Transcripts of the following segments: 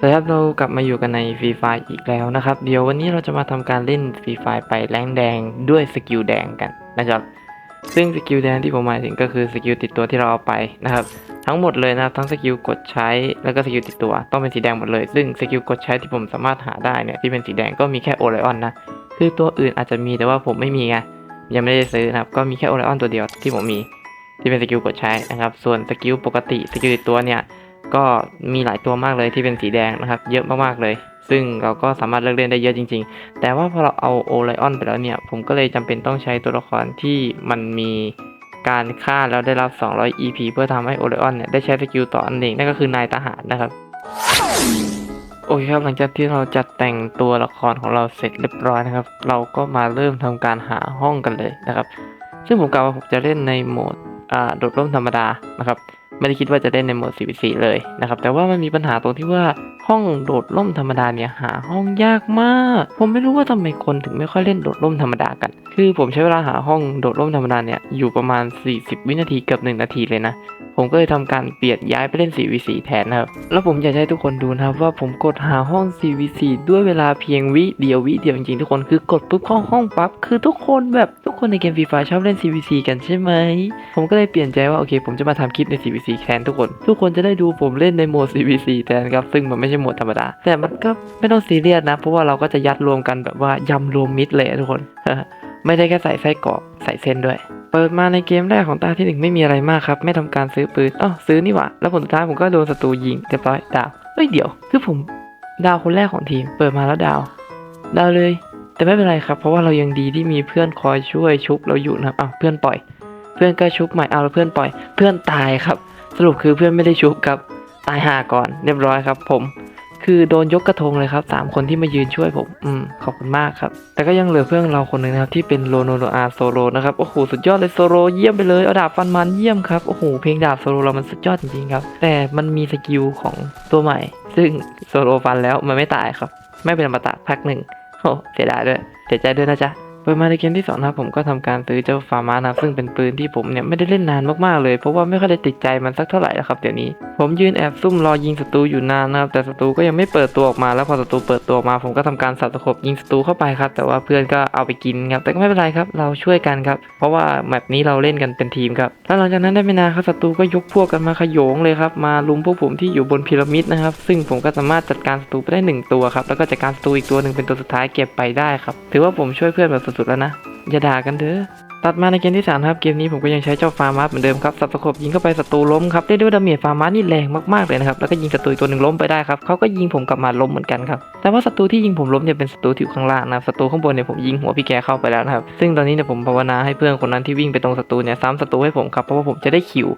สวัสดีครับเรากลับมาอยู่กันในฟรีไฟอีกแล้วนะครับ เดี๋ยววันนี้เราจะมาทำการเล่นฟรีไฟไปแรงแดงด้วยสกิลแดงกันนะครับ ซึ่งสกิลแดงที่ผมหมายถึงก็คือสกิลติดตัวที่เราเอาไปนะครับ ทั้งหมดเลยนะครับทั้งสกิลกดใช้แล้วก็สกิลติดตัวต้องเป็นสีแดงหมดเลย ซึ่งสกิลกดใช้ที่ผมสามารถหาได้เนี่ยที่เป็นสีแดงก็มีแค่โอไลออนนะคือตัวอื่นอาจจะมีแต่ว่าผมไม่มีไงยังไม่ได้ซื้อนะครับก็มีแค่โอไลออนตัวเดียวที่ผมมี ที่เป็นสกิลกดใช้นะครับ ส่วนสกิลปกติสกิลติดตัวเนี่ย ก็มีหลายตัวมากเลยที่เป็นสีแดงนะครับ เยอะมากๆเลย ซึ่งเราก็สามารถเลือกเล่นได้เยอะจริง ๆ แต่ว่าพอเราเอาโอไลออนไปแล้วเนี่ย ผมก็เลยจำเป็นต้องใช้ตัวละครที่มันมีการฆ่าแล้วได้รับ 200 EP เพื่อทำให้โอไลออนเนี่ยได้ใช้สกิลต่ออันเองนั่นก็คือนายทหารนะครับ โอเคครับหลังจากที่เราจัดแต่งตัวละครของเราเสร็จเรียบร้อยนะครับ เราก็มาเริ่มทำการหาห้องกันเลยนะครับ ซึ่งผมกล่าวว่าผมจะเล่นในโหมดอ่าโดดร่มธรรมดานะครับ ไม่ได้คิดว่าจะเล่นในโหมด 4v4 เลยนะครับ แต่ว่ามันมีปัญหาตรงที่ว่า ห้องโดดร่มธรรมดาเนี่ยหาห้องยากมาก ผมไม่รู้ว่าทำไมคนถึงไม่ค่อยเล่นโดดร่มธรรมดากัน คือผมใช้เวลาหาห้องโดดร่มธรรมดาเนี่ยอยู่ประมาณ 40 วินาทีเกือบ1นาทีเลยนะผมก็เลยทำการเปลี่ยนย้ายไปเล่น 4v4 แทนนะครับ แล้วผมอยากให้ทุกคนดูนะครับว่าผมกดหาห้อง 4v4 ด้วยเวลาเพียงวิเดียววิเดียวจริงๆทุกคนคือกดปุ๊บเข้าห้องปั๊บคือทุกคนแบบทุกคนในเกมฟรีไฟชอบเล่น 4v4 กันใช่ไหม ผมก็เลยเปลี่ยนใจว่าโอเค ผมจะมาทำคลิปใน 4v4 แทนทุกคน ทุกคนจะได้ดูผมเล่นในโหมด 4v4 แทนครับซึ่งมันไม่ใช่โหมดธรรมดา แต่มันก็ไม่ต้องซีเรียสนะ เพราะว่าเราก็จะยัดรวมกันแบบว่ายำรวมมิดเลยทุกคน ไม่ได้แค่ใส่ไส้กรอกใส่เส้นด้วย เปิดมาในเกมแรกของตาที่หนึ่งไม่มีอะไรมากครับ ไม่ทำการซื้อปืนอ๋อซื้อนี่หว่า แล้วผลสุดท้ายผมก็โดนศัตรูยิงเรียบร้อยดาวเฮ้ยเดี๋ยว คือผมดาวคนแรกของทีม เปิดมาแล้วดาว ดาวเลย แต่ไม่เป็นไรครับ เพราะว่าเรายังดีที่มีเพื่อนคอยช่วยชุบเราอยู่นะครับอ้าวเพื่อนปล่อย เพื่อนก็ชุบใหม่เอาแล้วเพื่อนปล่อย เพื่อนตายครับ สรุปคือเพื่อนไม่ได้ชุบครับ ตายห่าก่อนเรียบร้อยครับ ผม คือโดนยกกระทงเลยครับสามคนที่มายืนช่วยผม อืมขอบคุณมากครับ แต่ก็ยังเหลือเพื่อนเราคนหนึ่งนะครับที่เป็นโลโนโนอาโซโลนะครับโอ้โหสุดยอดเลยโซโลเยี่ยมไปเลยเอาดาบฟันมันเยี่ยมครับโอ้โหเพลงดาบโซโลเรามันสุดยอดจริงๆครับ แต่มันมีสกิลของตัวใหม่ ซึ่งโซโลฟันแล้วมันไม่ตายครับ ไม่เป็นอมตะพักหนึ่งโอ้เสียดายด้วยเสียใจด้วยนะจ๊ะ ปิดมาในเกมที่สองนะครับผมก็ทำการซื้อเจ้าฟาร์มานะครับซึ่งเป็นปืนที่ผมเนี่ยไม่ได้เล่นนานมากๆเลย เพราะว่าไม่ค่อยได้ติดใจมันสักเท่าไหร่แล้วครับเดี๋ยวนี้ ผมยืนแอบซุ่มรอยิงศัตรูอยู่นานนะครับแต่ศัตรูก็ยังไม่เปิดตัวออกมาแล้วพอศัตรูเปิดตัวออกมา ผมก็ทำการสับตะขบยิงศัตรูเข้าไปครับแต่ว่าเพื่อนก็เอาไปกินครับแต่ก็ไม่เป็นไรครับเราช่วยกันครับเพราะว่าแมปนี้เราเล่นกันเป็นทีมครับแล้วหลังจากนั้นได้ไม่นานครับศัตรูก็ยกพวกกันมาขโยงเลยครับมาลุมพวกผมที่อยู่บนพีระมิดนะครับซึ่งผมก็สามารถจัดการศัตรูไปได้หนึ่งตัวครับแล้วก็จัดการศัตรูอีกตัวหนึ่งเป็นตัวสุดท้ายเก็บไปได้ครับถือว่าผมช่วยเพื่อนแบบสุดๆแล้วนะ อย่าด่ากันเด้อตัดมาในเกมที่3ครับเกมนี้ผมก็ยังใช้เจ้าฟาร์มัสเหมือนเดิมครับสับตะขบยิงเข้าไปศัตรูล้มครับได้ด้วยดาเมจฟาร์มัสนี่แรงมากๆเลยนะครับแล้วก็ยิงศัตรูตัวหนึ่งล้มไปได้ครับเขาก็ยิงผมกลับมาล้มเหมือนกันครับแต่ว่าศัตรูที่ยิงผมล้มเนี่ยเป็นศัตรูที่อยู่ข้างล่างนะศัตรูข้างบนเนี่ยผมยิงหัวพี่แกเข้าไปแล้วนะครับซึ่งตอนนี้เนี่ยผมภาวนาให้เพื่อนคนนั้นที่วิ่งไปตรงศัตรูเนี่ยซ้ำศัตรูให้ผมครับเพราะว่าผมจะได้คิว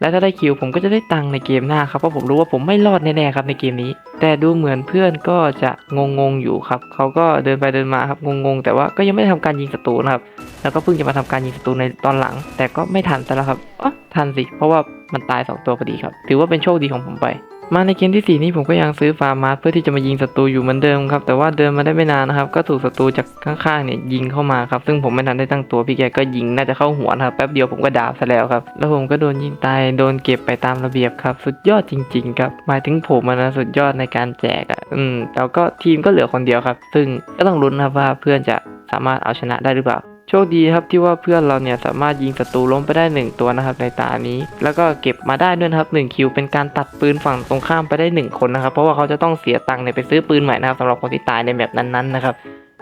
และถ้าได้คิวผมก็จะได้ตังค์ในเกมหน้าครับเพราะผมรู้ว่าผมไม่รอดแน่ๆครับในเกมนี้ แต่ดูเหมือนเพื่อนก็จะงงๆอยู่ครับเขาก็เดินไปเดินมาครับงงๆแต่ว่าก็ยังไม่ได้ทำการยิงศัตรูนะครับแล้วก็เพิ่งจะมาทำการยิงศัตรูในตอนหลัง แต่ก็ไม่ทันซะแล้วครับอ๋อทันสิเพราะว่ามันตาย 2 ตัวพอดีครับ ถือว่าเป็นโชคดีของผมไป มาในเกมที่ 4 นี้ผมก็ยังซื้อฟาร์มาสเพื่อที่จะมายิงศัตรูอยู่เหมือนเดิมครับแต่ว่าเดินมาได้ไม่นานนะครับก็ถูกศัตรูจากข้างๆเนี่ยยิงเข้ามาครับซึ่งผมไม่ทันได้ตั้งตัวพี่แกก็ยิงน่าจะเข้าหัวนะครับแป๊บเดียวผมก็ดาบซะแล้วครับแล้วผมก็โดนยิงตายโดนเก็บไปตามระเบียบครับสุดยอดจริงๆครับหมายถึงผมนะสุดยอดในการแจกอะอืมแล้วก็ทีมก็เหลือคนเดียวครับ ซึ่งก็ต้องลุ้นนะครับว่าเพื่อนจะสามารถเอาชนะได้หรือเปล่า โชคดีครับที่ว่าเพื่อนเราเนี่ยสามารถยิงศัตรูล้มไปได้ 1 ตัวนะครับในตานี้ แล้วก็เก็บมาได้ด้วยนะครับ1คิวเป็นการตัดปืนฝั่งตรงข้ามไปได้ 1 คนนะครับ เพราะว่าเขาจะต้องเสียตังค์เนี่ยไปซื้อปืนใหม่นะครับสำหรับคนที่ตายในแบบนั้นๆนะครับ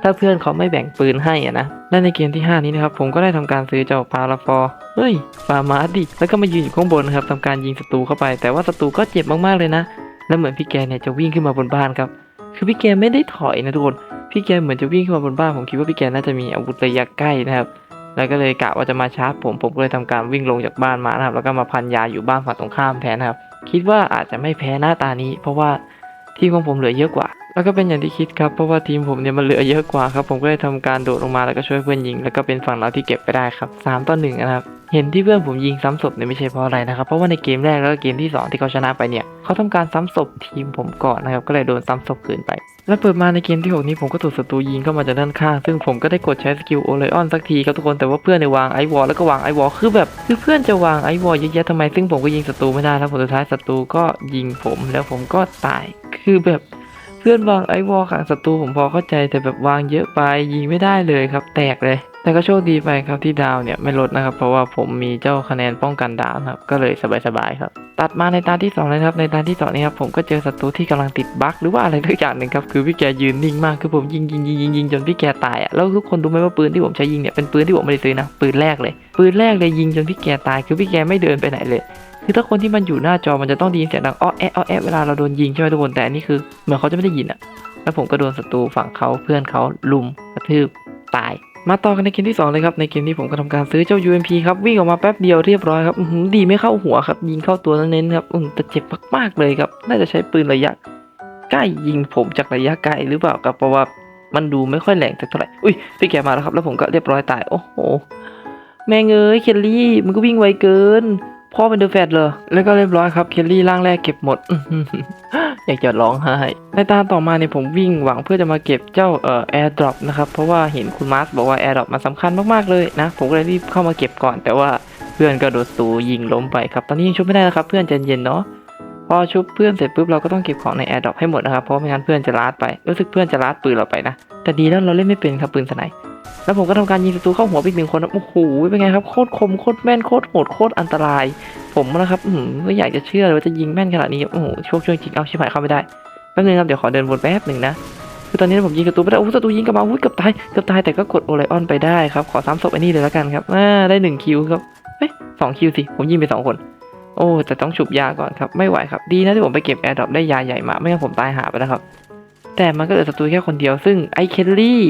ถ้าเพื่อนเขาไม่แบ่งปืนให้อะนะและในเกมที่ 5 นี้นะครับผมก็ได้ทำการซื้อเจ้าพาราฟอร์เฮ้ยฟาร์มาดิแล้วก็มายืนอยู่ข้างบนนะครับทำการยิงศัตรูเข้าไป แต่ว่าศัตรูก็เจ็บมากๆเลยนะ แล้วเหมือนพี่แกเนี่ยจะวิ่งขึ้นมาบนบ้านครับ คือพี่แกไม่ได้ถอยนะทุกคน พี่แกเหมือนจะวิ่งขึ้นมาบนบ้าน ผมคิดว่าพี่แกน่าจะมีอาวุธระยะใกล้นะครับ แล้วก็เลยกะว่าจะมาชาร์จผมผมก็เลยทำการวิ่งลงจากบ้านมานะครับ แล้วก็มาพันยาอยู่บ้านฝั่งตรงข้ามแทนนะครับ คิดว่าอาจจะไม่แพ้หน้าตานี้ เพราะว่าที่ของผมเหลือเยอะกว่า แล้วก็เป็นอย่างที่คิดครับ เพราะว่าทีมผมเนี่ยมันเหลือเยอะกว่าครับ ผมก็เลยทำการโดดลงมาแล้วก็ช่วยเพื่อนยิง แล้วก็เป็นฝั่งเราที่เก็บไปได้ครับสามต่อหนึ่งนะครับเห็นที่เพื่อนผมยิงซ้ำศพเนี่ยไม่ใช่เพราะอะไรนะครับ เพราะว่าในเกมแรกแล้วก็เกมที่สองที่เขาชนะไปเนี่ยเขาทำการซ้ำศพทีมผมก่อนนะครับ ก็เลยโดนซ้ำศพคืนไป แล้วเปิดมาในเกมที่ 6 นี้ผมก็ถูกศัตรูยิงเข้ามาจากด้านข้าง ซึ่งผมก็ได้กดใช้สกิลโอเลออนสักทีครับทุกคน แต่ว่าเพื่อนในวางไอวอลแล้วก็วางไอวอลคือแบบคือเพื่อนจะวางไอวอลเยอะแยะทำไม ซึ่งผมก็ยิงศัตรูไม่ได้แล้วผลสุดท้ายศัตรูก็ยิงผมแล้วผมก็ตาย คือแบบ เพื่อนวางไอวอลขังศัตรูผมพอเข้าใจแต่แบบวางเยอะไปยิงไม่ได้เลยครับ แตกเลย แต่ก็โชคดีไปครับที่ดาวเนี่ยไม่ลดนะครับ เพราะว่าผมมีเจ้าคะแนนป้องกันดาวนะครับ ก็เลยสบายๆครับ ตัดมาในตาที่สองเลยนะครับในตาที่สองนี้ครับผมก็เจอศัตรูที่กำลังติดบั๊กหรือว่าอะไรทุกอย่างหนึ่งครับคือพี่แกยืนนิ่งมากคือผมยิงยิงยิงยิงยิงจนพี่แกตายอะแล้วทุกคนรู้ไหมว่าปืนที่ผมใช้ยิงเนี่ยเป็นปืนที่ผมไม่ได้ซื้อนะปืนแรกเลยปืนแรกเลยยิงจนพี่แกตายคือพี่แกไม่เดินไปไหนเลย คือถ้าคนที่มันอยู่หน้าจอมันจะต้องได้ยินเสียงดังอ้อแอะอ้อแอะเวลาเราโดนยิงใช่ไหมทุกคนแต่อันนี่คือเหมือนเขาจะไม่ได้ยินอะแล้วผมก็โดนศัตรูฝั่งเขาเพื่อนเขาลุมกระทืบตาย มาต่อกันในเกมที่ 2 เลยครับ ในเกมนี้ผมก็ทำการซื้อเจ้า UMP ครับ วิ่งออกมาแป๊บเดียวเรียบร้อยครับดีไม่เข้าหัวครับ ยิงเข้าตัวเน้นๆครับอืมแต่เจ็บมากๆเลยครับ น่าจะใช้ปืนระยะใกล้ยิงผมจากระยะไกลหรือเปล่าครับเพราะว่ามันดูไม่ค่อยแรงสักเท่าไหร่อุ้ยพี่แกมาแล้วครับ แล้วผมก็เรียบร้อยตายโอ้โหแม่งเอ้ยเคลลี่มันก็วิ่งไวเกิน พ่อเป็นเดอะแฟดเลยแล้วก็เรียบร้อยครับเคลลี่ร่างแรกเก็บหมด อยากจะร้องไห้ในตาต่อมาเนี่ยผมวิ่งหวังเพื่อจะมาเก็บเจ้าเอ่อแอร์ดรอปนะครับ เพราะว่าเห็นคุณมาร์สบอกว่าแอร์ดรอปมันสำคัญมากๆเลยนะ ผมก็เลยรีบเข้ามาเก็บก่อน แต่ว่าเพื่อนก็โดนตูยิงล้มไปครับ ตอนนี้ยังชุบไม่ได้นะครับ เพื่อนใจเย็นเนาะพอชุบเพื่อนเสร็จปุ๊บเราก็ต้องเก็บของในแอร์ดรอปให้หมดนะครับเพราะไม่งั้นเพื่อนจะลาดไปรู้สึกเพื่อนจะลาดปืนเราไปนะแต่ดีแล้วเราเล่นไม่เป็นครับปืนสไนป์ แล้วผมก็ทำการยิงศัตรูเข้าหัวอีกหนึ่งคนนะโอ้โหเป็นไงครับโคตรคมโคตรแม่นโคตรโหดโคตรอันตราย ผมนะครับอืมไม่อยากจะเชื่อเลยว่าจะยิงแม่นขนาดนี้โอ้โหโชคช่วยจริงเอาชิบหายเข้าไม่ได้แป๊บนึงครับเดี๋ยวขอเดินวนแป๊บหนึ่งนะคือตอนนี้ผมยิงศัตรูไปได้โอ้ศัตรูยิงกลับมาอุ้ยเกือบตายเกือบตายแต่ก็กดโอไลออนไปได้ครับขอซ้ำศพไอ้นี่เลยแล้วกันครับอ่าได้หนึ่งคิวครับเฮ้ยสองคิวสิผมยิงไปสองคนโอ้แต่ต้องฉุบยาก่อนครับไม่ไหวครับดีนะที่ผมไปเก็บแอร์ดรอปได้ยาใหญ่มาไม่งั้นผมตายหาไปแล้วครับแต่มันก็เหลือศัตรูแค่คนเดียวซึ่งไอเคนลี่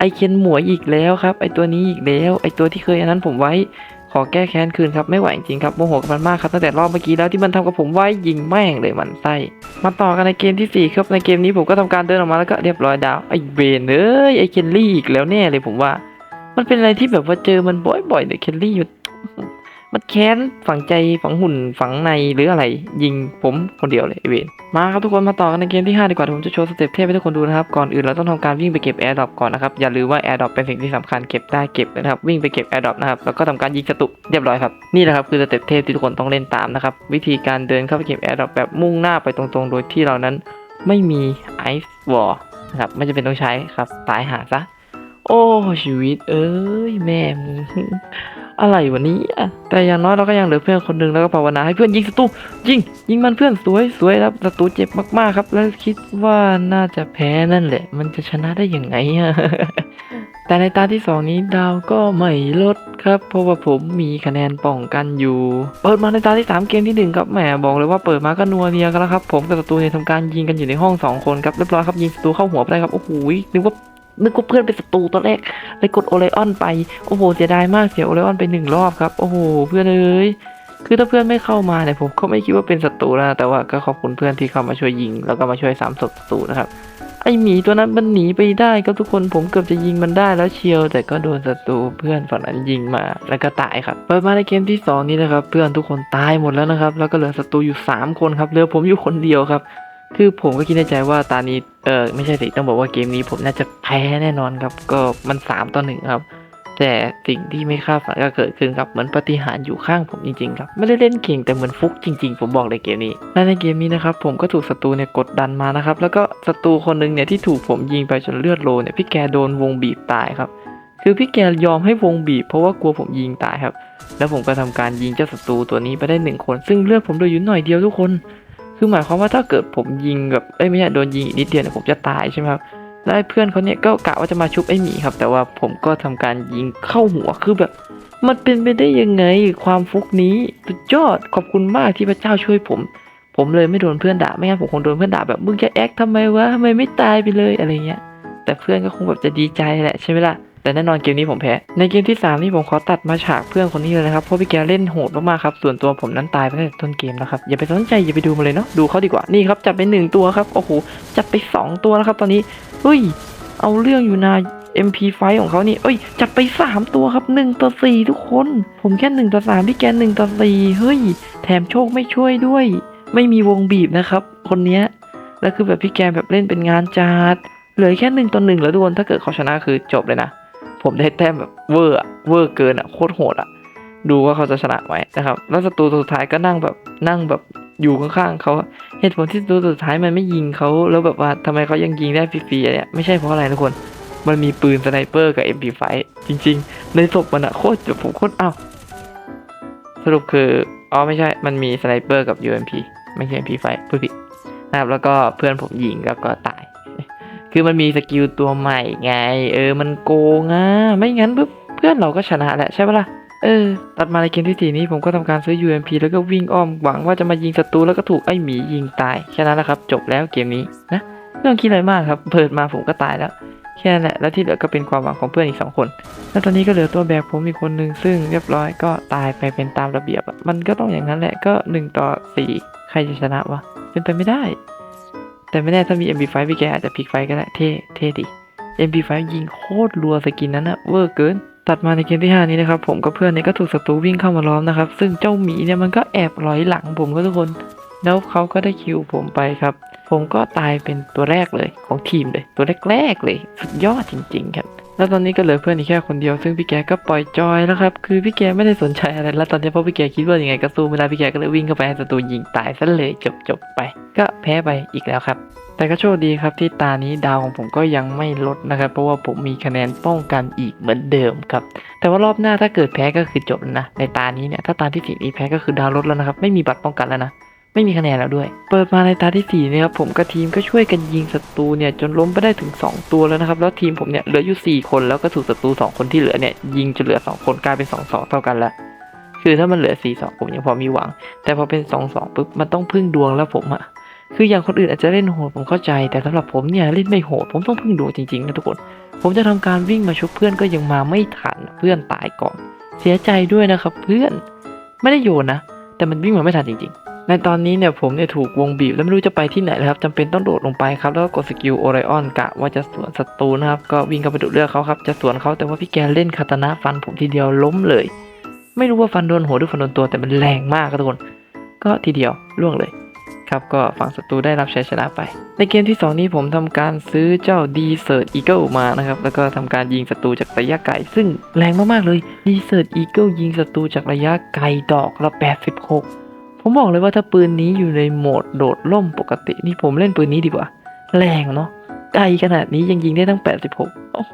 ไอเคนหมวยอีกแล้วครับ ไอตัวนี้อีกแล้ว ไอตัวที่เคยอันนั้นผมไว้ ขอแก้แค้นคืนครับ ไม่ไหวจริงครับ โมโหกับมันมากครับตั้งแต่รอบเมื่อกี้แล้วที่มันทำกับผมไว้ยิงแม่งเลยมันไส้ มาต่อกันในเกมที่สี่ครับ ในเกมนี้ผมก็ทำการเดินออกมาแล้วก็เรียบร้อยดาว ไอเบนเอ้ย ไอเคนลี่อีกแล้วแน่เลยผมว่า มันเป็นอะไรที่แบบว่าเจอมันบ่อยๆเนี่ยเคนลี่อยู่ มันแค้นฝังใจฝังหุ่นฝังในหรืออะไร ยิงผมคนเดียวเลยไอเวนมาครับทุกคนมาต่อกันในเกมที่ 5 ดีกว่าผมจะโชว์สเต็ปเทพให้ทุกคนดูนะครับ ก่อนอื่นเราต้องทำการวิ่งไปเก็บแอร์ดรอปก่อนนะครับ อย่าลืมว่าแอร์ดรอปเป็นสิ่งที่สำคัญเก็บได้เก็บนะครับ วิ่งไปเก็บแอร์ดรอปนะครับ แล้วก็ทำการยิงศัตรูเรียบร้อยครับ นี่แหละครับคือสเต็ปเทพที่ทุกคนต้องเล่นตามนะครับ วิธีการเดินเข้าไปเก็บแอร์ดรอปแบบมุ่งหน้าไปตรงๆ โดยที่เรานั้น ไม่มีไอซ์วอลนะครับไม่จำเป็นต้องใช้ครับตายหาซะโอ้ชีวิต เอ้ยแม่ อะไรวะเนี้แต่อย่างน้อยเราก็ยังเหลือเพื่อนคนหนึ่งแล้วก็ภาวนาให้เพื่อนยิงศัตรูยิงยิงมันเพื่อนสวยสวยครับศัตรูเจ็บมากๆครับ แล้วคิดว่าน่าจะแพ้นั่นแหละ มันจะชนะได้ยังไงอะแต่ในตาที่สองนี้ดาวก็ไม่ลดครับ เพราะว่าผมมีคะแนนป้องกันอยู่ เปิดมาในตาที่สามเกมที่หนึ่งครับแหมบอกเลยว่าเปิดมาก็นัวเนียกันแล้วครับ ผมกับศัตรูเนี่ยทำการยิงกันอยู่ในห้องสองคนครับเรียบร้อยครับยิงศัตรูเข้าหัวไปได้ครับโอ้โหนึกว่า นึกว่าเพื่อนเป็นศัตรูตอนแรกเลยกดโอไลออนไป โอ้โห เสียดายมากเสียโอไลออนไปหนึ่งรอบครับ โอ้โห เพื่อนเอ้ย คือถ้าเพื่อนไม่เข้ามาเนี่ยผมก็ไม่คิดว่าเป็นศัตรูนะ แต่ว่าก็ขอบคุณเพื่อนที่เข้ามาช่วยยิง แล้วก็มาช่วยสามศพศัตรูนะครับ ไอหมีตัวนั้นมันหนีไปได้ครับทุกคน ผมเกือบจะยิงมันได้แล้วเชียว แต่ก็โดนศัตรูเพื่อนฝั่งนั้นยิงมา แล้วก็ตายครับ เปิดมาในเกมที่สองนี้นะครับ เพื่อนทุกคนตายหมดแล้วนะครับ แล้วก็เหลือศัตรูอยู่สามคนครับ เหลือผมอยู่คนเดียวครับ คือผมก็คิดในใจว่าตานี้เออไม่ใช่สิต้องบอกว่าเกมนี้ผมน่าจะแพ้แน่นอนครับ ก็มันสามต่อหนึ่งครับ แต่สิ่งที่ไม่คาดฝันก็เกิดขึ้นครับเหมือนปฏิหารอยู่ข้างผมจริงๆครับ ไม่ได้เล่นเก่งแต่เหมือนฟุกจริงๆ ผมบอกเลยเกมนี้และในเกมนี้นะครับผมก็ถูกศัตรูเนี่ยกดดันมานะครับ แล้วก็ศัตรูคนหนึ่งเนี่ยที่ถูกผมยิงไปจนเลือดโลเนี่ยพี่แกโดนวงบีบตายครับ คือพี่แกยอมให้วงบีบเพราะว่ากลัวผมยิงตายครับ แล้วผมก็ทำการยิงเจ้าศัตรูตัวนี้ไปได้หนึ่งคน ซึ่งเลือดผมเหลืออยู่หน่อยเดียวทุกคน คือหมายความว่าถ้าเกิดผมยิงแบบเอ้ยไม่ใช่โดนยิงอีกนิดเดียวเนี่ยผมจะตายใช่ไหมครับแล้วเพื่อนเขาเนี่ยก็กะว่าจะมาชุบไอ้หมีครับ แต่ว่าผมก็ทำการยิงเข้าหัวคือแบบ มันเป็นไปได้ยังไงความฟุกนี้สุดยอดขอบคุณมากที่พระเจ้าช่วยผม ผมเลยไม่โดนเพื่อนด่าไม่งั้นผมคงโดนเพื่อนด่าแบบมึงจะแอคทำไมวะทำไมไม่ตายไปเลยอะไรเงี้ยแต่เพื่อนก็คงแบบจะดีใจแหละใช่ไหมล่ะ แต่แน่นอนเกมนี้ผมแพ้ ในเกมที่ 3 นี่ผมขอตัดมาฉากเพื่อนคนนี้เลยนะครับ เพราะพี่แกเล่นโหดมากๆครับ ส่วนตัวผมนั้นตายไปตั้งแต่ต้นเกมแล้วครับ อย่าไปสนใจอย่าไปดูมาเลยเนาะ ดูเขาดีกว่า นี่ครับจับไปหนึ่งตัวครับ โอ้โห จับไป 2 ตัวแล้วครับ ตอนนี้เฮ้ย เอาเรื่องอยู่นา MP5 ของเขานี่ เอ้ย จับไป 3 ตัวครับ 1 ต่อ 4 ทุกคน ผมแค่ 1 ต่อ 3 พี่แก 1 ต่อ 4 เฮ้ย แถมโชคไม่ช่วยด้วย ไม่มีวงบีบนะครับ คนเนี้ย แล้วคือแบบพี่แกแบบเล่นเป็นงานจัด เหลือแค่หนึ่งต่อหนึ่งแล้วทุกคน ถ้าเกิดเขาชนะคือจบเลยนะ ผมได้แต้มแบบเวอร์อะเวอร์เกินอะโคตรโหดอะดูว่าเขาจะชนะไหมนะครับ แล้วศัตรูตัวสุดท้ายก็นั่งแบบนั่งแบบอยู่ข้างๆเขาเหตุผลที่ศัตัวสุดท้ายมันไม่ยิงเขาแล้วแบบว่าทำไมเขายังยิงได้ฟรีๆอะเนี่ยไม่ใช่เพราะอะไรทุกคนมันมีปืนสไนเปอร์กับ MP5 จริง ๆ ในศพมันอะโคตรจะผมโคตรอ้าวสรุปคืออ๋อไม่ใช่ มันมีสไนเปอร์กับ UMP ไม่ใช่ MP5 พูดผิดนะครับแล้วก็เพื่อนผมยิงแล้วก็ตาย คือมันมีสกิลตัวใหม่ไง เออมันโกงอะไม่งั้นปุ๊บเพื่อนเราก็ชนะแหละใช่ปะล่ะเออ ตัดมาในเกมที่สี่นี้ผมก็ทำการซื้อ UMP แล้วก็วิ่งอ้อมหวังว่าจะมายิงศัตรูแล้วก็ถูกไอ้หมียิงตายแค่นั้นแหละครับ จบแล้วเกมนี้นะไม่ต้องคิดอะไรมากครับเปิดมาผมก็ตายแล้วแค่นั้นแหละแล้วที่เหลือก็เป็นความหวังของเพื่อนอีกสองคน แล้วตอนนี้ก็เหลือตัวแบกผมอีกคนนึงซึ่งเรียบร้อยก็ตายไปเป็นตามระเบียบอะมันก็ต้องอย่างนั้นแหละก็หนึ่งต่อสี่ใครจะชนะวะเป็นไปไม่ได้ แต่ไม่แน่ถ้ามี MP5 พี่แกอาจจะพลิกไฟก็ได้เท่เท่ดิ MP5 ยิงโคตรรัวสกินนั้นอะเวอร์เกิน ตัดมาในเกมที่ 5 นี้นะครับผมกับเพื่อนเนี่ยก็ถูกศัตรูวิ่งเข้ามาล้อมนะครับ ซึ่งเจ้าหมีเนี่ยมันก็แอบลอยหลังผมก็ทุกคน แล้วเขาก็ได้คิวผมไปครับ ผมก็ตายเป็นตัวแรกเลยของทีมเลย ตัวแรกๆเลย สุดยอดจริง ๆ ครับ แล้วตอนนี้ก็เหลือเพื่อนอีกแค่คนเดียวซึ่งพี่แกก็ปล่อยจอยแล้วครับคือพี่แกไม่ได้สนใจอะไรแล้วตอนนี้เพราะพี่แกคิดว่ายังไงก็สู้ไม่ได้พี่แกก็เลยวิ่งเข้าไปให้ศัตรูยิงตายซะเลยจบจบๆไป ก็แพ้ไปอีกแล้วครับ แต่ก็โชคดีครับที่ตานี้ดาวของผมก็ยังไม่ลดนะครับเพราะว่าผมมีคะแนนป้องกันอีกเหมือนเดิมครับแต่ว่ารอบหน้าถ้าเกิดแพ้ก็คือจบแล้วนะในตานี้เนี่ยถ้าตาที่สี่นี้แพ้ก็คือดาวลดแล้วนะครับไม่มีบัตรป้องกันแล้วนะ ไม่มีคะแนนแล้วด้วย เปิดมาในตาที่สี่เนี่ยครับผมกับทีมก็ช่วยกันยิงศัตรูเนี่ยจนล้มไปได้ถึง 2 ตัวแล้วนะครับ แล้วทีมผมเนี่ยเหลืออยู่ 4 คนแล้วก็ถูกศัตรู 2 คนที่เหลือเนี่ยยิงจนเหลือ 2 คนกลายเป็น 2 2 เท่ากันล้วคือถ้ามันเหลือ 4 2 ผมยังพอมีหวัง แต่พอเป็น 2 2ปุ๊บมันต้องพึ่งดวงแล้วผมอะคืออย่างคนอื่นอาจจะเล่นโหดผมเข้าใจแต่สำหรับผมเนี่ยเล่นไม่โหดผมต้องพึ่งดวงจริงๆนะทุกคน ผมจะทำการวิ่งมาชุบเพื่อนก็ยังมาไม่ทันเพื่อนตายก่อน เสียใจด้วยนะครับเพื่อนไม่ได้โยนนะ แต่มันวิ่งมาไม่ทันจริง ๆ ในตอนนี้เนี่ยผมเนี่ยถูกวงบีบแล้วไม่รู้จะไปที่ไหนเลยครับจำเป็นต้องโดดลงไปครับแล้วก็กดสกิลโอไรออนกะว่าจะสวนศัตรูนะครับก็วิ่งเข้าไปดุเลือกเขาครับจะสวนเขาแต่ว่าพี่แกเล่นคาตานะฟันผมทีเดียวล้มเลย ไม่รู้ว่าฟันโดนหัวหรือฟันโดนตัวแต่มันแรงมากครับทุกคน ก็ทีเดียวล่วงเลยครับก็ฝั่งศัตรูได้รับชัยชนะไป ในเกมที่ 2 นี้ผมทำการซื้อเจ้าดีเซ r ร์ e อีเกิลมานะครับแล้วก็ทำการยิงศัตรูจากระยะไกลซึ่งแรงมากๆเลยดีเซ r ร์ e อีเกิลยิงศัตรูจากระยะไกลดอกละ86 ผมบอกเลยว่าถ้าปืนนี้อยู่ในโหมดโดดล่มปกตินี่ผมเล่นปืนนี้ดีกว่า แรงเนาะไกลขนาดนี้ยังยิงได้ตั้ง 86 โอ้โห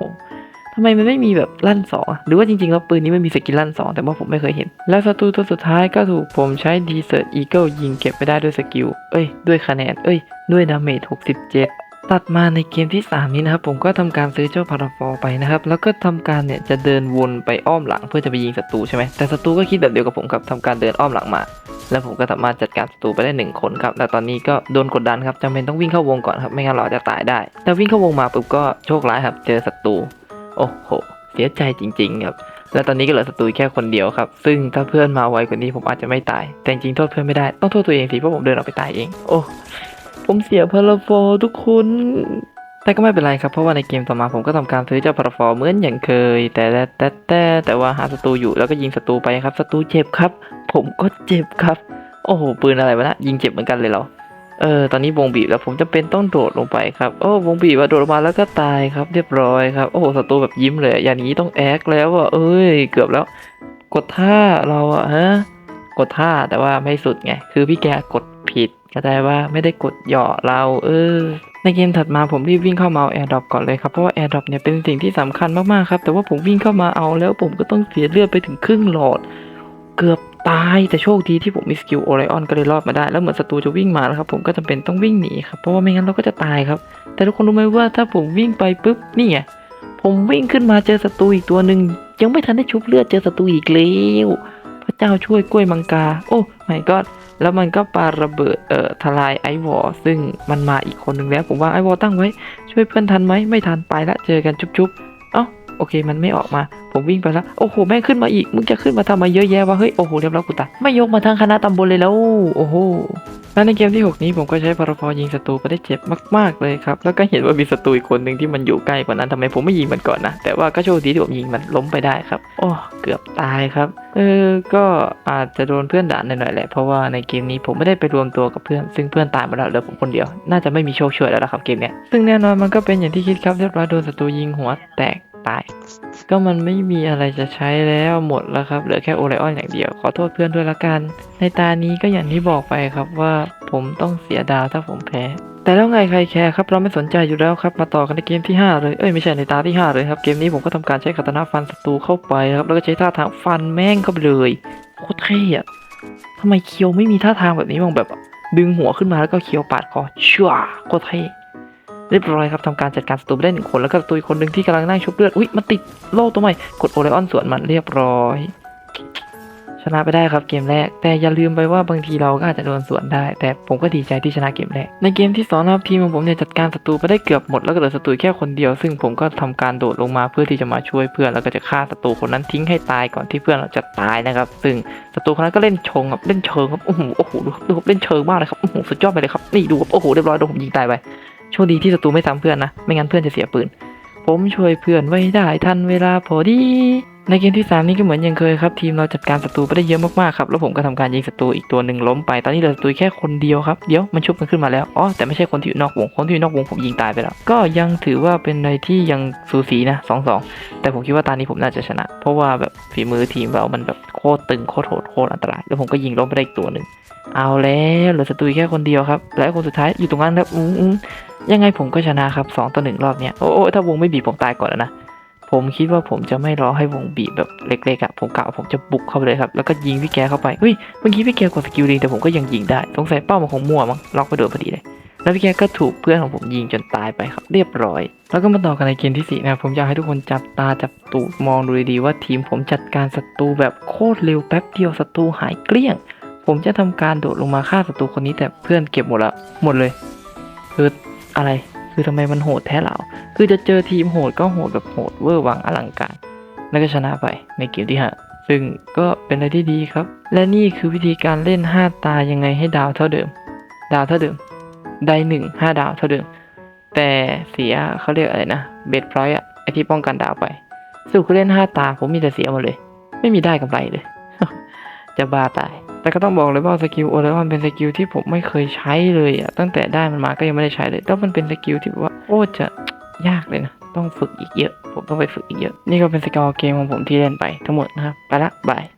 ทำไมมันไม่มีแบบลั่นสองอะหรือว่าจริงๆ แล้วปืนนี้มันมีสกิลลั่นสองแต่ว่าผมไม่เคยเห็น แล้วศัตรูตัวสุดท้ายก็ถูกผมใช้ดีเซ r ร์ e อีเกิลยิงเก็บไปได้ด้วยสกิล เอ้ย ด้วยคะแนน เอ้ย ด้วยดาเมจ 67 ตัดมาในเกมที่ 3 นี้นะครับ ผมก็ทำการซื้อเจ้าพาราฟอร์ไปนะครับ แล้วก็ทำการเนี่ยจะเดินวนไปอ้อมหลังเพื่อจะไปยิงศัตรูใช่ไหมแต่ศัตรูก็คิดแบบเดียวกับผมครับทำการเดินอ้อมหลังมา แล้วผมก็สามารถจัดการศัตรูไปได้หนึ่งคนครับแล้วตอนนี้ก็โดนกดดันครับจำเป็นต้องวิ่งเข้าวงก่อนครับไม่งั้นเราอจะตายได้ แต่วิ่งเข้าวงมาปุ๊บก็โชคร้ายครับเจอศัตรูโอ้โห เสียใจจริงๆครับและตอนนี้ก็เหลือศัตรูแค่คนเดียวครับ ซึ่งถ้าเพื่อนมาไวกว่านี้ผมอาจจะไม่ตาย แต่จริงโทษเพื่อนไม่ได้ ต้องโทษตัวเองสิ เพราะผมเดินออกไปตายเอง โอ้ ผมเสียพาราฟอร์ทุกคน แต่ก็ไม่เป็นไรครับ เพราะว่าในเกมต่อมาผมก็ทำการซื้อเจ้าพาราฟอร์เหมือนอย่างเคย แต่แต่แต่แต่แต่ว่าหาศัตรูอยู่แล้วก็ยิงศัตรูไปครับศัตรูเจ็บครับ ผมก็เจ็บครับ โอ้โหปืนอะไรวะนะยิงเจ็บเหมือนกันเลยเหรอเออตอนนี้วงบีบแล้วผมจะเป็นต้องโดดลงไปครับโอ้วงบีบว่าโดดลงมาแล้วก็ตายครับ เรียบร้อยครับโอ้ศัตรูแบบยิ้มเลย อย่างนี้ต้องแอคแล้วอะเอ้ยเกือบแล้ว กดท่าเราอะฮะกดท่าแต่ว่าไม่สุดไง คือพี่แกกดผิด เข้าใจว่าไม่ได้กดเหยาะเรา เออ ในเกมถัดมาผมรีบวิ่งเข้ามาเอาแอร์ดรอปก่อนเลยครับ เพราะว่าแอร์ดรอปเนี่ยเป็นสิ่งที่สำคัญมากๆครับ แต่ว่าผมวิ่งเข้ามาเอาแล้วผมก็ต้องเสียเลือดไปถึงครึ่งหลอด เกือบตายแต่โชคดีที่ผมมีสกิลโอไรออนก็เลยรอดมาได้ แล้วเหมือนศัตรูจะวิ่งมาแล้วครับผมก็จำเป็นต้องวิ่งหนีครับ เพราะว่าไม่งั้นเราก็จะตายครับ แต่ทุกคนรู้ไหมว่าถ้าผมวิ่งไปปุ๊บนี่ไงผมวิ่งขึ้นมาเจอศัตรูอีกตัวหนึ่งยังไม่ทันได้ชุบเลือดเจอศัตรูอีกแล้ว เจ้าช่วยกล้วยมังกา โอ้ไม่ก็แล้วมันก็ปาระเบิดเอ่อทลายไอวอซึ่งมันมาอีกคนหนึ่งแล้ว ผมว่าไอวอตั้งไว้ ช่วยเพื่อนทันไหมไม่ทันไปละเจอกันจุ๊บๆเอ้าโอเค มันไม่ออกมา ผมวิ่งไปแล้วโอ้โหแม่งขึ้นมาอีก มึงจะขึ้นมาทำไมเยอะแยะวะเฮ้ยโอ้โหเรียบร้อยกูตายไม่ยกมาทั้งคณะตำบลเลยแล้วโอ้โหและในเกมที่ 6 นี้ผมก็ใช้พาราฟอยิงศัตรูไปได้เจ็บมากๆเลยครับ แล้วก็เห็นว่ามีศัตรูอีกคนหนึ่งที่มันอยู่ใกล้กว่านั้นทำไมผมไม่ยิงมันก่อนนะแต่ว่าก็โชคดีที่ผมยิงมันล้มไปได้ครับโอ้เกือบตายครับ เออ ก็อาจจะโดนเพื่อนด่าหน่อยๆแหละ เพราะว่าในเกมนี้ผมไม่ได้ไปรวมตัวกับเพื่อน ซึ่งเพื่อนตายหมดแล้วเหลือผมคนเดียว น่าจะไม่มีโชคช่วยแล้วละครับเกมเนี้ย ซึ่งแน่นอนมันก็เป็นอย่างที่คิดครับเรียบร้อยโดนศัตรูยิงหัวแตกตาย ก็มันไม่มีอะไรจะใช้แล้วหมดแล้วครับ เหลือแค่โอไลออนอย่างเดียว ขอโทษเพื่อนด้วยละกัน ในตานี้ก็อย่างที่บอกไปครับว่าผมต้องเสียดาวถ้าผมแพ้ แต่แล้วไงใครแคร์ครับเราไม่สนใจอยู่แล้วครับมาต่อกันในเกมที่ 5 เลยเอ้ยไม่ใช่ในตาที่ 5 เลยครับเกมนี้ผมก็ทำการใช้คาตานะฟันศัตรูเข้าไปครับแล้วก็ใช้ท่าทางฟันแม่งเข้าไปเลยโคตรเท่อะทำไมเคียวไม่มีท่าทางแบบนี้บ้างแบบดึงหัวขึ้นมาแล้วก็เคียวปาดคอชั่วโคตรเท่เรียบร้อยครับทำการจัดการศัตรูไปได้หนึ่งคนแล้วก็ศัตรูอีกคนหนึ่งที่กำลังนั่งชุบเลือดอุ้ยมันติดโล่ตัวใหม่กดโอไลออนสวนมันเรียบร้อย ชนะไปได้ครับเกมแรก แต่อย่าลืมไปว่าบางทีเราก็อาจจะโดนสวนได้ แต่ผมก็ดีใจที่ชนะเกมแรก ในเกมที่สองนะครับทีมของผมเนี่ยจัดการศัตรูไปได้เกือบหมดแล้วก็เหลือศัตรูแค่คนเดียว ซึ่งผมก็ทำการโดดลงมาเพื่อที่จะมาช่วยเพื่อนแล้วก็จะฆ่าศัตรูคนนั้นทิ้งให้ตายก่อนที่เพื่อนเราจะตายนะครับ ซึ่งศัตรูคนนั้นก็เล่นชงครับเล่นเชิงครับโอ้โหโอ้โหดูครับดูครับเล่นเชิงมากเลยครับโอ้โหสุดยอดไปเลยครับนี่ดูครับโอ้โหเรียบร้อยโดนผมยิงตายไปโชคดีที่ศัตรูไม่ซ้ำเพื่อนนะ ไม่งั้นเพื่อนจะเสียปืน ผมช่วยเพื่อนไว้ได้ทันเวลาพอดี ในเกมที่ 3 นี้ก็เหมือนยังเคยครับ ทีมเราจัดการศัตรูไปได้เยอะมากๆครับ แล้วผมก็ทำการยิงศัตรูอีกตัวหนึ่งล้มไป ตอนนี้เหลือศัตรูแค่คนเดียวครับเดี๋ยวมันชุบกันขึ้นมาแล้วอ๋อแต่ไม่ใช่คนที่อยู่นอกวงคนที่อยู่นอกวงผมยิงตายไปแล้ว ก็ยังถือว่าเป็นอะไรที่ยังสูสีนะสองสองแต่ผมคิดว่าตอนนี้ผมน่าจะชนะ เพราะว่าแบบฝีมือทีมเรามันแบบโคตรตึงโคตรโหดโคตรอันตราย แล้วผมก็ยิงล้มไปได้อีกตัวหนึ่งเอาแล้วเหลือศัตรูแค่คนเดียวครับ และคนสุดท้ายอยู่ตรงนั้นแล้วอืมยังไงผมก็ชนะครับสองต่อหนึ่งรอบเนี้ยโอ้โอ้ถ้าวงไม่บีบผมตายก่อนแล้วนะ ผมคิดว่าผมจะไม่รอให้วงบีบแบบเล็กๆอะ่ะผมกะว่าผมจะบุกเข้าไปเลยครับ แล้วก็ยิงพี่แกเข้าไปเฮ้ยเมื่อกี้พี่แกกดสกิลลิงแต่ผมก็ยังยิงได้สงสัยเป้ามันคงมั่วมั้งล็อกไปโดนพอดีเลยแล้วพี่แกก็ถูกเพื่อนของผมยิงจนตายไปครับ เรียบร้อย แล้วก็มาต่อกันในเกมที่สี่นะครับผมอยากให้ทุกคนจับตาจับตูดมองดูดีๆว่าทีมผมจัดการศัตรูแบบโคตรเร็วแป๊บเดียวศัตรูหายเกลี้ยง ผมจะทำการโดดลงมาฆ่าศัตรูคนนี้แต่เพื่อนเก็บหมดละหมดเลยคืออะไร คือทำไมมันโหดแท้เหล่าคือจะเจอทีมโหดก็โหดแบบโหดเวอร์วังอลังการ แล้วก็ชนะไปในเกมที่ห้าซึ่งก็เป็นอะไรที่ดีครับ และนี่คือวิธีการเล่น 5 ตายังไงให้ดาวเท่าเดิม ดาวเท่าเดิม ได้หนึ่งห้าดาวเท่าเดิม แต่เสียเขาเรียกอะไรนะ เบสพอยอะไอที่ป้องกันดาวไปสรุดคือเล่น 5 ตาผมมีแต่เสียหมดเลย ไม่มีได้กำไรเลย จะบ้าตาย แต่ก็ต้องบอกเลยว่าสกิลโอเลออนเป็นสกิลที่ผมไม่เคยใช้เลยอะตั้งแต่ได้มันมาก็ยังไม่ได้ใช้เลยแล้วมันเป็นสกิลที่แบบว่าโอ้จะยากเลยนะ ต้องฝึกอีกเยอะ ผมต้องไปฝึกอีกเยอะ นี่ก็เป็นสกอร์เกมของผมที่เล่นไปทั้งหมดนะครับ ไปละบาย